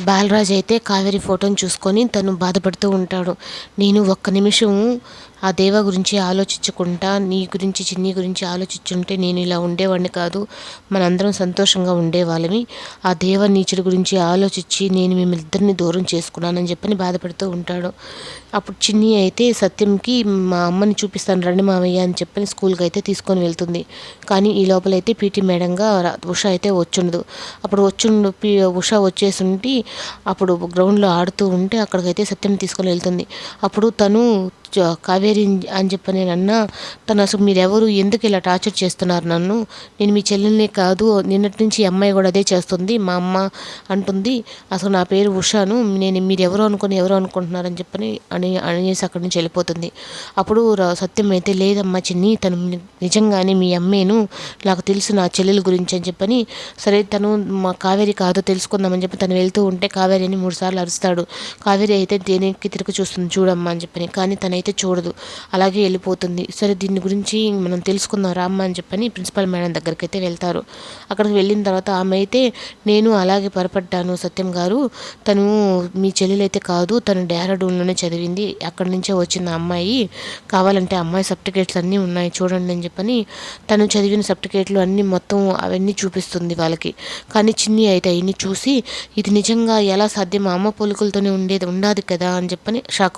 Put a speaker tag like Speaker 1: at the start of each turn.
Speaker 1: బాలరాజ్ అయితే కావేరి ఫోటోని చూసుకొని తను బాధపడుతూ ఉంటాడు. నేను ఒక్క నిమిషం ఆ దేవ గురించి ఆలోచించకుండా నీ గురించి చిన్ని గురించి ఆలోచించుంటే నేను ఇలా ఉండేవాడిని కాదు. మనందరం సంతోషంగా ఉండేవాళ్ళమి. ఆ దేవ నీచుడి గురించి ఆలోచించి నేను మిమ్మల్ని ఇద్దరిని దూరం చేసుకున్నానని చెప్పని బాధపడుతూ ఉంటాడు. అప్పుడు చిన్ని అయితే సత్యంకి మా అమ్మని చూపిస్తాను రండి మామయ్య అని చెప్పని స్కూల్కి అయితే తీసుకొని వెళ్తుంది. కానీ ఈ లోపలైతే పీటీ మేడంగా ఉష అయితే వచ్చుండదు. అప్పుడు వచ్చుండు పీ ఉష వచ్చేసి ఉంటే అప్పుడు గ్రౌండ్లో ఆడుతూ ఉంటే అక్కడికైతే సత్యం తీసుకొని వెళ్తుంది. అప్పుడు తను కావేరి అని చెప్పి నేను అన్నా తను అసలు మీరెవరు ఎందుకు ఇలా టార్చర్ చేస్తున్నారు నన్ను? నేను మీ చెల్లెల్ని కాదు నిన్నటి నుంచి అమ్మాయి కూడా అదే చేస్తుంది మా అమ్మ అంటుంది అసలు నా పేరు ఉషాను నేను మీరెవరు అనుకుని ఎవరు అనుకుంటున్నారని చెప్పని అని అనేసి అక్కడి నుంచి వెళ్ళిపోతుంది. అప్పుడు సత్యం అయితే లేదమ్మా చిన్ని తను నిజంగానే మీ అమ్మేను నాకు తెలుసు నా చెల్లెల గురించి అని చెప్పని సరే తను మా కావేరి కాదో తెలుసుకుందామని చెప్పి తను వెళ్తూ ఉంటే కావేరిని మూడు సార్లు అరుస్తాడు. కావేరి అయితే దేనికి తిరిగి చూస్తుంది చూడమ్మా అని చెప్పని కానీ తన అయితే చూడదు. అలాగే వెళ్ళిపోతుంది. సరే దీని గురించి మనం తెలుసుకుందాం రామ్మ అని చెప్పని ప్రిన్సిపల్ మేడం దగ్గరికి అయితే వెళ్తారు. అక్కడికి వెళ్ళిన తర్వాత ఆమె అయితే నేను అలాగే పొరపడ్డాను సత్యం గారు. తను మీ చెల్లెలైతే కాదు. తను డేరాడూన్లోనే చదివింది. అక్కడి నుంచే వచ్చిన అమ్మాయి. కావాలంటే అమ్మాయి సర్టిఫికేట్స్ అన్నీ ఉన్నాయి చూడండి అని చెప్పని తను చదివిన సర్టిఫికేట్లు అన్నీ మొత్తం అవన్నీ చూపిస్తుంది వాళ్ళకి. కానీ చిన్ని అయితే అవన్నీ చూసి ఇది నిజంగా ఎలా సాధ్యం? మా అమ్మ పొలుకులతోనే ఉండేది ఉండాది కదా అని చెప్పని షాక్